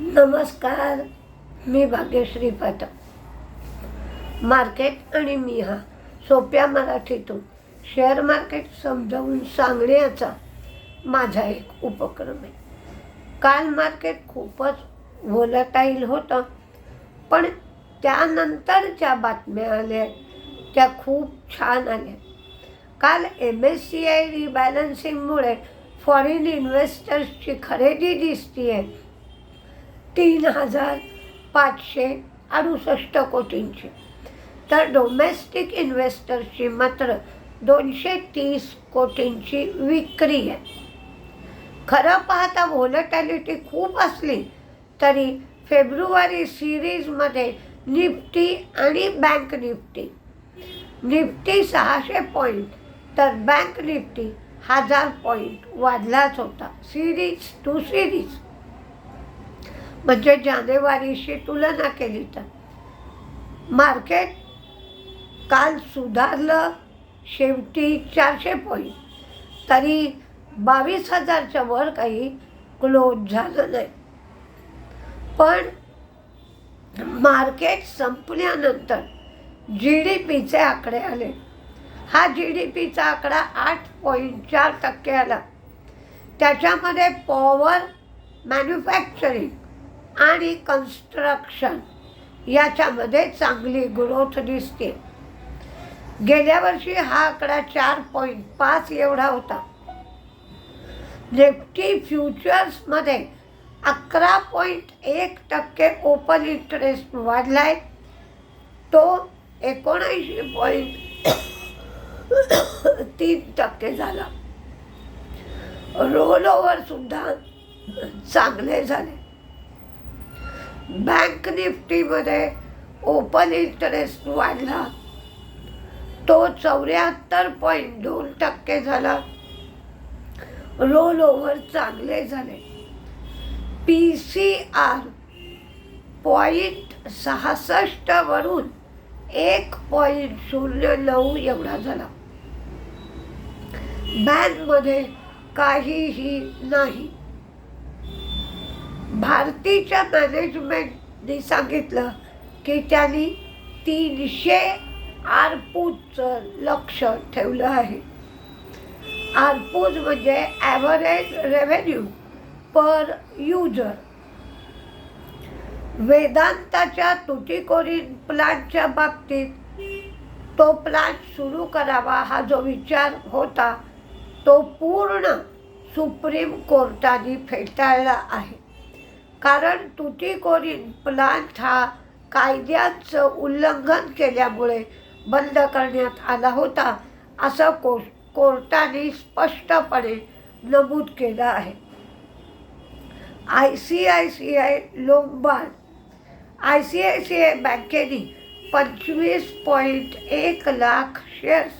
नमस्कार मी भाग्यश्री पाठक. मार्केट आणि मी हा सोप्या मराठीतून शेअर मार्केट समजावून सांगण्याचा माझा एक उपक्रम आहे. काल मार्केट खूपच व्होलटाईल होतं पण त्यानंतर ज्या बातम्या आल्या त्या खूप छान आल्या. काल एम एस सी आय रिबॅलन्सिंगमुळे फॉरेन इन्व्हेस्टर्सची खरेदी दिसती आहे तीन हजार पाचशे अडुसष्ट कोटींची. तर डोमेस्टिक इन्व्हेस्टर्सची मात्र दोनशे तीस कोटींची विक्री आहे. खरं पाहता व्होलटॅलिटी खूप असली तरी फेब्रुवारी सिरीजमध्ये निफ्टी आणि बँक निफ्टी. निफ्टी सहाशे पॉईंट तर बँक निफ्टी हजार पॉईंट वाढलाच होता. सिरीज टू सिरीज म्हणजे जानेवारीशी तुलना केली तर. मार्केट काल सुधारलं शेवटी चारशे पॉईंट तरी बावीस हजारच्या वर काही क्लोज झालं नाही. पण मार्केट संपल्यानंतर जी डी पीचे आकडे आले. हा जी डी पीचा आकडा आठ पॉईंट चार टक्के आला. त्याच्यामध्ये पॉवर मॅन्युफॅक्चरिंग आणि कन्स्ट्रक्शन याच्यामध्ये चांगली ग्रोथ दिसते. गेल्या वर्षी हा आकडा चार पॉईंट पाच एवढा होता. निफ्टी फ्युचर्समध्ये अकरा पॉईंट एक टक्के ओपन इंटरेस्ट वाढलाय. तो एकोणऐंशी पॉईंट तीन टक्के झाला. रोल ओव्हर सुद्धा चांगले झाले. बँक निफ्टीमध्ये ओपन इंटरेस्ट वाढला. तो चौऱ्याहत्तर पॉईंट दोन टक्के झाला. रोल ओव्हर चांगले झाले. पी सी आर पॉईंट सहासष्टवरून एक पॉईंट शून्य नऊ एवढा झाला. बँकमध्ये काहीही नाही. भारतीच्या मॅनेजमेंटने सांगितलं की त्यांनी तीनशे आरपूजचं लक्ष ठेवलं आहे. आरपूज म्हणजे ॲव्हरेज रेव्हेन्यू पर युजर वेदांताच्या तुटीकोरीन प्लांटच्या बाबतीत तो प्लांट सुरू करावा हा जो विचार होता तो पूर्ण सुप्रीम कोर्टाने फेटाळला आहे. कारण तुटीकोरीन प्लांट हा कायद्याचं उल्लंघन केल्यामुळे बंद करण्यात आला होता असं को कोर्टाने स्पष्टपणे नमूद केलं आहे. I C I C I Lombard I C I C I बँकेने पंचवीस पॉईंट एक लाख शेअर्स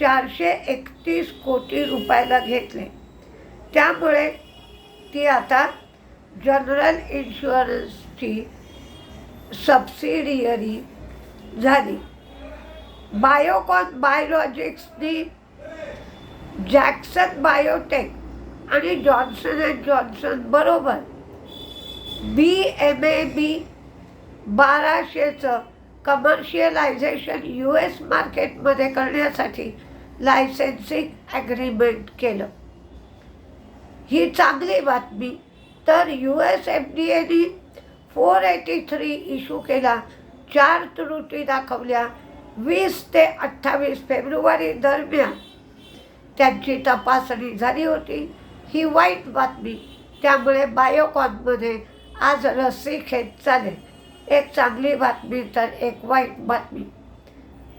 चारशे एकतीस कोटी रुपयाला घेतले. त्यामुळे ती आता जनरल इन्शुरन्सची सबसिडियरी झाली. बायोकॉन बायोलॉजिक्सनी जॅक्सन बायोटेक आणि जॉन्सन अँड जॉन्सन बरोबर बी एम ए बी बाराशेचं कमर्शियलायझेशन यू एस मार्केटमध्ये करण्यासाठी लायसेन्सिंग ॲग्रीमेंट केलं. ही चांगली बातमी तर यू एस एफ डी एने फोर एटी थ्री इश्यू केला. चार त्रुटी दाखवल्या. वीस ते अठ्ठावीस फेब्रुवारी दरम्यान त्यांची तपासणी झाली होती. ही वाईट बातमी. त्यामुळे बायोकॉनमध्ये आज लसी खेच चालेल. एक चांगली बातमी तर एक वाईट बातमी.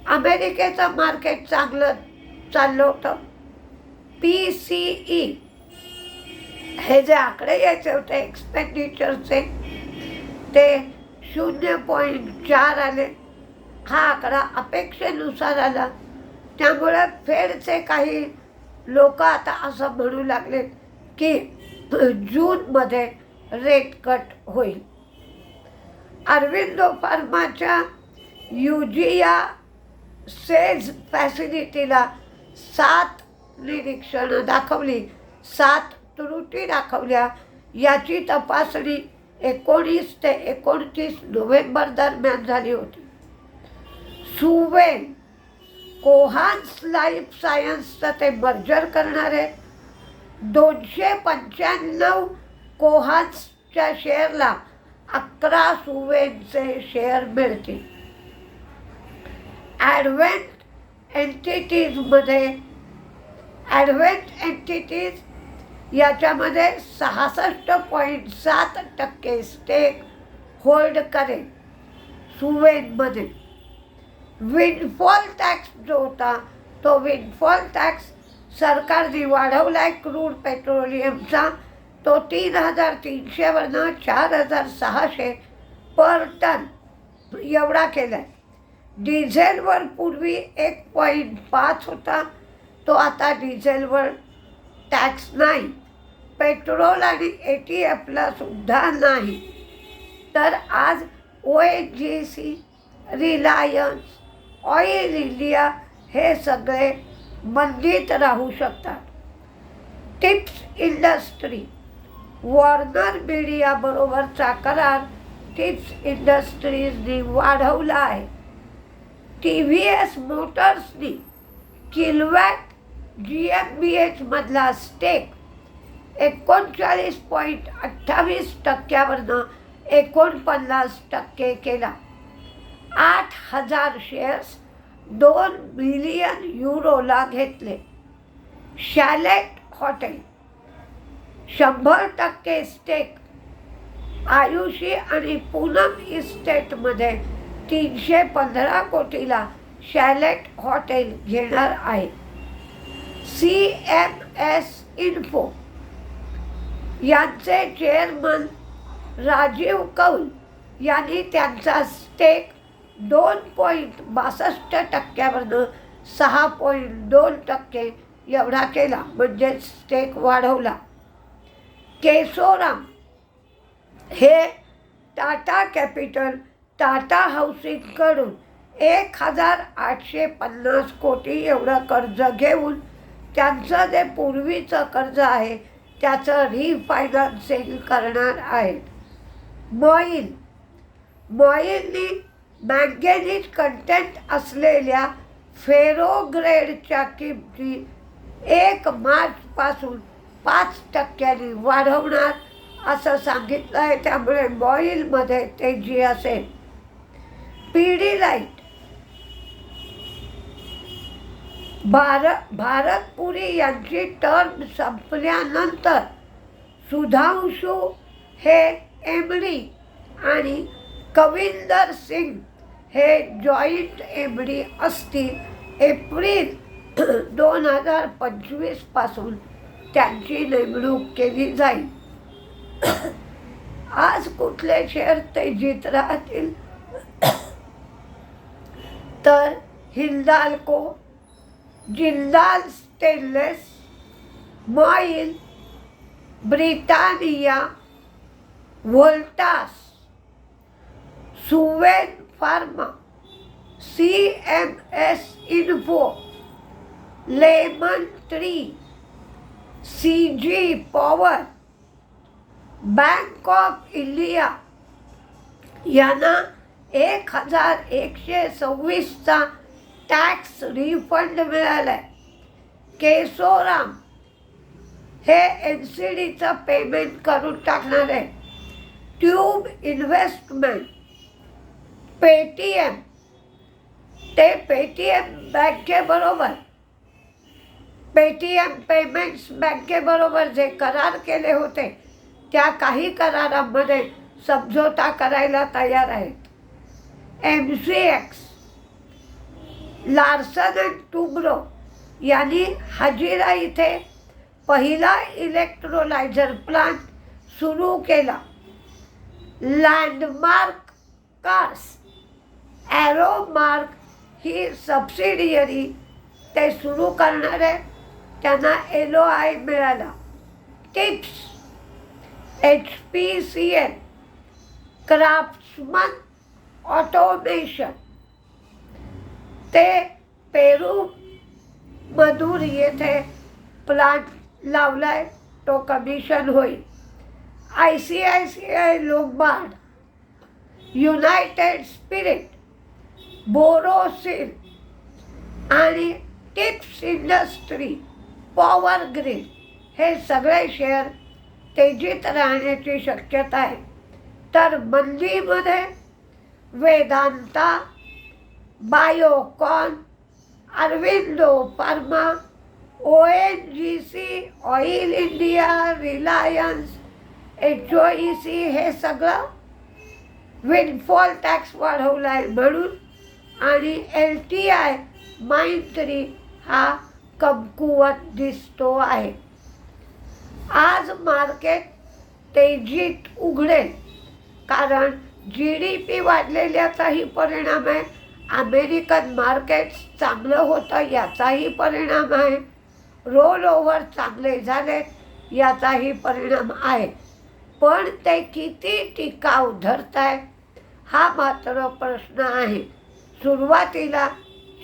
अमेरिकेचं मार्केट चांगलं चाललं होतं. पी सी ई हे जे आकडे यायचे होते एक्सपेंडिचरचे ते शून्य पॉईंट चार आले. हा आकडा अपेक्षेनुसार आला. त्यामुळे फेडचे काही लोक आता असं म्हणू लागले की जूनमध्ये रेट कट होईल. अरविंदो फार्माच्या युजिया सेज फॅसिलिटीला सात निरीक्षणं दाखवली. सात त्रुटी दाखवल्या. याची तपासणी एकोणीस ते एकोणतीस नोव्हेंबर दरम्यान झाली होती. सुवेन कोहान्स लाईफ सायन्सचं ते मर्जर करणारे दोनशे पंच्याण्णव कोहान्सच्या शेअरला अकरा सुवेनचे शेअर मिळतील. ॲडव्हेंट एंटिटीजमध्ये ॲडव्हेंट एंटिटीज याच्यामध्ये सहासष्ट पॉईंट सात टक्के स्टेक होल्ड करेल. सुवेनमध्ये. विंडफॉल टॅक्स जो होता तो विंडफॉल टॅक्स सरकारने वाढवला आहे क्रूड पेट्रोलियमचा तो तीन हजार तीनशेवरनं चार हजार सहाशे पर टन एवढा केला आहे डिझेलवर पूर्वी एक पॉईंट पाच होता. तो आता डिझेलवर टॅक्स नाही. पेट्रोल आणि ए टी एफला सुद्धा नाही. तर आज O N G C Reliance oil India हे सगळे मंदीत राहू शकतात. Tips industry. वॉर्नर मीडियाबरोबरचा करार टिप्स इंडस्ट्रीजनी वाढवला आहे. टी व्ही एस मोटर्सनी किलवॅट जी एम बी एचमधला स्टेक एकोणचाळीस पॉईंट अठ्ठावीस टक्क्यावरनं एकोणपन्नास टक्के केला. आठ हजार शेअर्स दोन बिलियन युरोला घेतले. शॅलेट हॉटेल शंभर टक्के स्टेक आयुषी आणि पूनम इस्टेटमध्ये तीनशे पंधरा कोटीला शॅलेट हॉटेल घेणार आहे. C M S Info. यांचे चेअरमन राजीव कौल यांनी त्यांचा स्टेक दोन पॉईंट बासष्ट टक्क्यावरनं सहा पॉईंट दोन टक्के एवढा केला. म्हणजेच स्टेक वाढवला. केसोराम हे टाटा कॅपिटल टाटा हाऊसिंगकडून एक हजार आठशे पन्नास कोटी एवढं कर्ज घेऊन त्यांचं जे पूर्वीचं कर्ज आहे त्याचं रिफायनान्सिंग करणार आहेत. मॉईल मॉईलनी मॅगेनिज कंटेंट असलेल्या फेरोग्रेडच्या किमती एक मार्चपासून पाच टक्क्यांनी वाढवणार असं सांगितलं आहे त्यामुळे मॉईलमध्ये ते जी असेल. P D light Bharat Bharatpuri यांची टर्म संपल्यानंतर सुधांशू हे एम डी आणि कविंदर सिंग हे जॉईंट एम डी असतील एप्रिल दोन हजार पंचवीसपासून त्यांची नेमणूक केली जाईल. आज कुठले शेअर तेजीत राहतील? तर Hindalco Jindal stainless Moil Britannia Voltas Suven pharma C M S Info Lemon Tree C G power bank of India यांना एक हजार एकशे सव्वीसचा टॅक्स रिफंड मिळाला आहे केसोराम हे एन सी डीचं पेमेंट करून टाकणार आहे. ट्यूब इन्व्हेस्टमेंट पेटीएम ते पेटीएम बँकेबरोबर पेटीएम पेमेंट्स बँकेबरोबर जे करार केले होते त्या काही करारामध्ये समझोता करायला तयार आहेत. M C X Larsen and Toubro यांनी हजिरा इथे पहिला इलेक्ट्रोलायझर प्लांट सुरू केला. लँडमार्क कार्स ॲरोमार्क ही सबसिडियरी ते सुरू करणारे त्यांना एलो आय मिळाला. Tips H P C L Craftsman automation ते पेरू मधूर येथे प्लांट लावलाय तो कमिशन होईल. I C I C I Lombard United Spirit Borosil आणि टिप्स इंडस्ट्री पॉवर ग्रीड हे सगळे शेअर तेजीत राहण्याची शक्यता आहे. तर मंदीमध्ये Vedanta Biocon Aurobindo pharma O N G C oil India Reliance H O E C हे सगळं विनफॉल टॅक्स वाढवला आहे म्हणून आणि L T I Mindtree हा कमकुवत दिसतो आहे. आज मार्केट तेजीत उघडेल कारण जी डी पी वाढलेल्याचाही परिणाम आहे. अमेरिकन मार्केट चांगलं होतं याचाही परिणाम आहे. रोल ओव्हर चांगले झाले याचाही परिणाम आहे. पण ते किती टिकाव आहे हा मात्र प्रश्न आहे. सुरुवातीला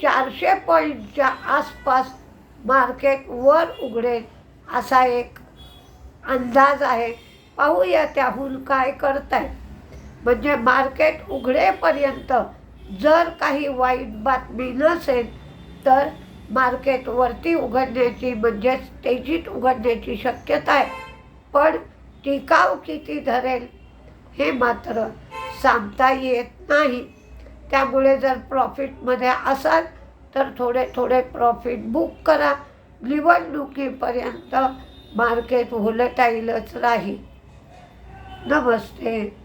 चारशे पॉईंटच्या आसपास मार्केट वर उघडेल असा एक अंदाज आहे. पाहूया त्याहून काय करत आहे म्हणजे मार्केट उघडेपर्यंत जर काही वाईट बातमी नसेल तर मार्केट वरती उघडण्याची म्हणजेच तेजीत उघडण्याची शक्यता आहे. पण टिकाव किती धरेल हे मात्र सांगता येत नाही. त्यामुळे जर प्रॉफिटमध्ये असाल तर थोडे थोडे प्रॉफिट बुक करा. निवडणुकीपर्यंत मार्केट होलटाईलच राहील. नमस्ते.